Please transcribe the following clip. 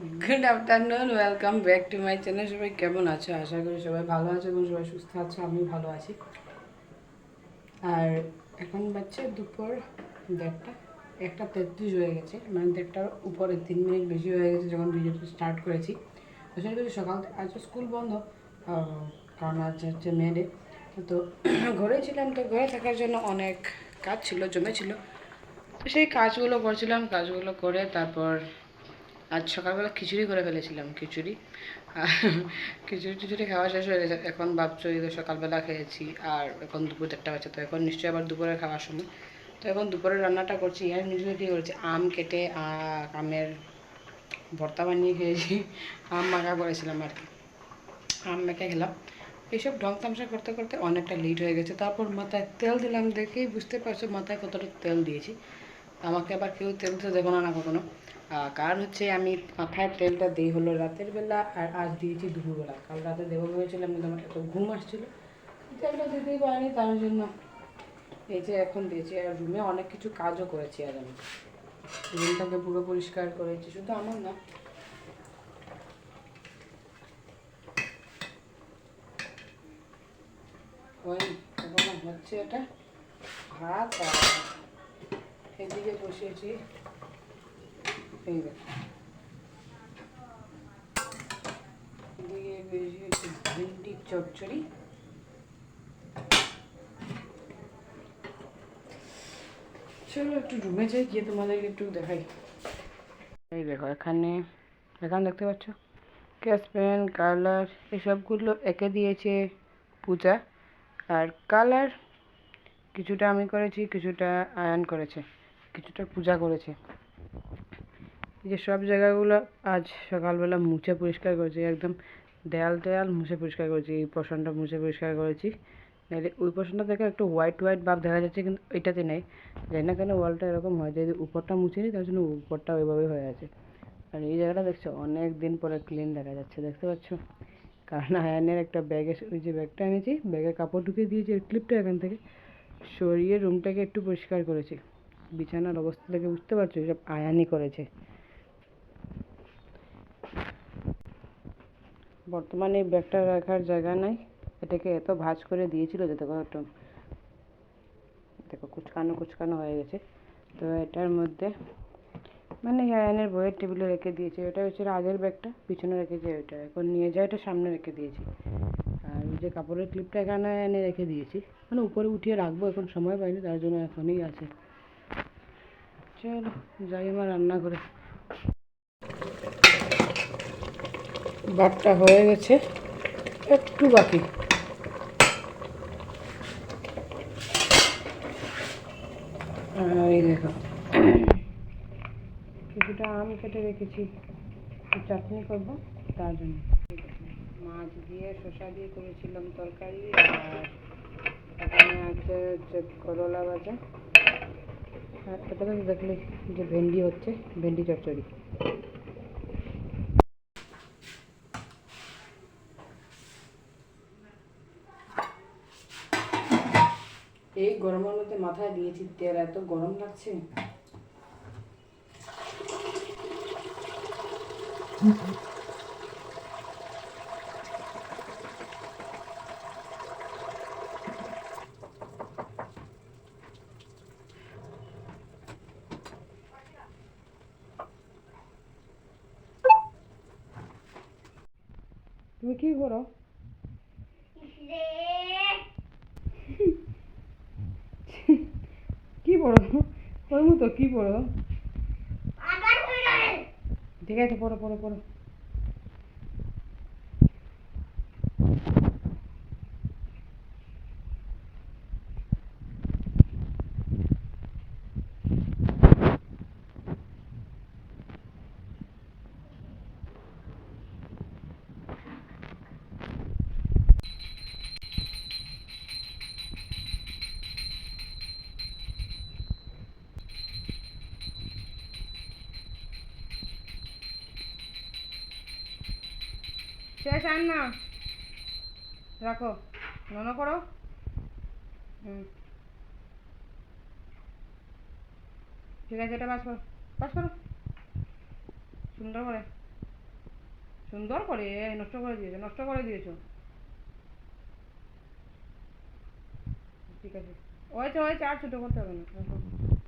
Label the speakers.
Speaker 1: Good afternoon welcome back to my channel সবাই কেমন আছো? আশা করি সবাই ভালো আছে এবং সবাই সুস্থ আছো আমি ভালো আছি। আর এখন বাচ্চা দুপুর দেড়টা, একটা তেত্রিশ হয়ে গেছে মানে দেড়টার উপরে, তিন মিনিট বেশি হয়ে গেছে যখন ভিডিওটা স্টার্ট করেছি। আসলে করি সকাল আজ স্কুল বন্ধ কারণ আজ হচ্ছে মেয়েডে তো ঘরে ছিলাম তো, ঘরে থাকার জন্য অনেক কাজ ছিল জমেছিল সেই কাজগুলো করছিলাম, কাজগুলো করে তারপর আজ সকালবেলা খিচুড়ি করে ফেলেছিলাম, খিচুড়ি। খিচুড়ি টিচুড়ি খাওয়া শেষ হয়ে গেছে, এখন ভাবছ এই সকালবেলা খেয়েছি, আর এখন দুপুর চারটা বাজে, তো এখন নিশ্চয়ই আবার দুপুরে খাওয়ার সময়। তো এখন দুপুরে রান্নাটা করছি, আর নিজে দিয়ে করেছি, আম কেটে আমের ভর্তা বানিয়ে খেয়েছি, আম মাখা করেছিলাম আর কি। আম মেখে খেলাম। এইসব ঢং তামসা করতে করতে অনেকটা লেট হয়ে গেছে, তারপর মাথায় তেল দিলাম দেখেই বুঝতে পারছ মাথায় কতটা তেল দিয়েছি। আমাকে আবার কেউ তেল তো দেবো না কখনো। কারণ হচ্ছে আমি মাথায় তেলটা দিই হলো রাতের বেলা আর আজ দিয়েছি দুপুরবেলা। কাল রাতে দেবো ভেবেছিলাম, কিন্তু আমার এত ঘুম আসছিল। তেলটা দিতেই পারিনি, তার জন্য এই যে এখন দিয়েছি। আর রুমে অনেক কিছু কাজও করেছি আর আমি। রুমটাকে পুরো পরিষ্কার করেছি, শুধু আমার না। হচ্ছে এটা ভাত আর এদিকে বসিয়েছি। এদিকে বসিয়েছি ভিন্ডির চচ্চড়ি। চলো একটু রুমে যাই, গিয়ে তোমাদেরকে একটু দেখাই। এই দেখো, এখানে এখানে দেখতে পাচ্ছ? ক্যাশ পেন কালার, এসবগুলো এঁকে দিয়েছে পূজা। আর কালার কিছুটা আমি করেছি, কিছুটা আয়ন করেছে। কিছুটা পূজা করেছে। এই যে সব জায়গাগুলো আজ সকালবেলা মুছে পরিষ্কার করেছি, একদম দেয়াল দেয়াল মুছে পরিষ্কার করেছি, এই পোর্শনটা মুছে পরিষ্কার করেছি। নাহলে ওই পোর্শনটা থেকে একটু হোয়াইট হোয়াইট ভাব দেখা যাচ্ছে, কিন্তু এটাতে নেই। জানি না কেন ওয়ালটা এরকম হয়, যদি উপরটা মুছে নিই তার জন্য উপরটা ওইভাবে হয়ে আছে। আর এই জায়গাটা দেখছ, অনেক দিন পরে ক্লিন দেখা যাচ্ছে, দেখতে পাচ্ছ? কারণ আয়নের একটা ব্যাগে ওই যে ব্যাগটা এনেছি ব্যাগে কাপড় ঢুকিয়ে দিয়েছি ক্লিপটা এখান থেকে সরিয়ে রুমটাকে একটু পরিষ্কার করেছি। বিছানার অবস্থা থেকে বুঝতে পারছ, এসব আয়ানি করেছে। বর্তমানে ব্যাগটা রাখার জায়গা নাই, এটাকে এত ভাঁজ করে দিয়েছিল যে দেখো একটু দেখো কুচকানো কুচকানো হয়ে গেছে। তো এটার মধ্যে মানে আয়নের বইয়ের টেবিলে রেখে দিয়েছি, এটা হচ্ছে আগের ব্যাগটা, পিছনে রেখে রেখেছি ওইটা, এখন নিয়ে যাই এটা সামনে রেখে দিয়েছি। আর যে কাপড়ের ক্লিপটা এখানে এনে রেখে দিয়েছি মানে উপরে উঠিয়ে রাখব, এখন সময় পাইনি, তার জন্য এখনই আছে। চলো, যাই আমার রান্না করে ভাতটা হয়ে গেছে, একটু বাকি। দেখো। কিছুটা আম কেটে রেখেছি চাটনি করব, তার জন্য। মাছ দিয়ে, শসা দিয়ে করেছিলাম তরকারি, আর এখানে আছে করলা ভাজা। আর এটাতে তো দেখলে যে ভেন্ডি হচ্ছে ভেন্ডি চচ্চড়ি। এই গরমের মধ্যে মাথায় দিয়েছি তেল এত গরম লাগছে। তুমি কি করো? কি পড়ো? ওর মতো কি পড়ো? ঠিক আছে পড়ো পড়ো পড়ো। শেষ আন না রাখো। মনে করো। হুম। ঠিক আছে, এটা বাস করো। বাস করো। সুন্দর করে। সুন্দর করে নষ্ট করে দিয়েছ, নষ্ট করে দিয়েছ। ঠিক আছে। ওইছে ওইছে আর ছোটো করতে হবে না।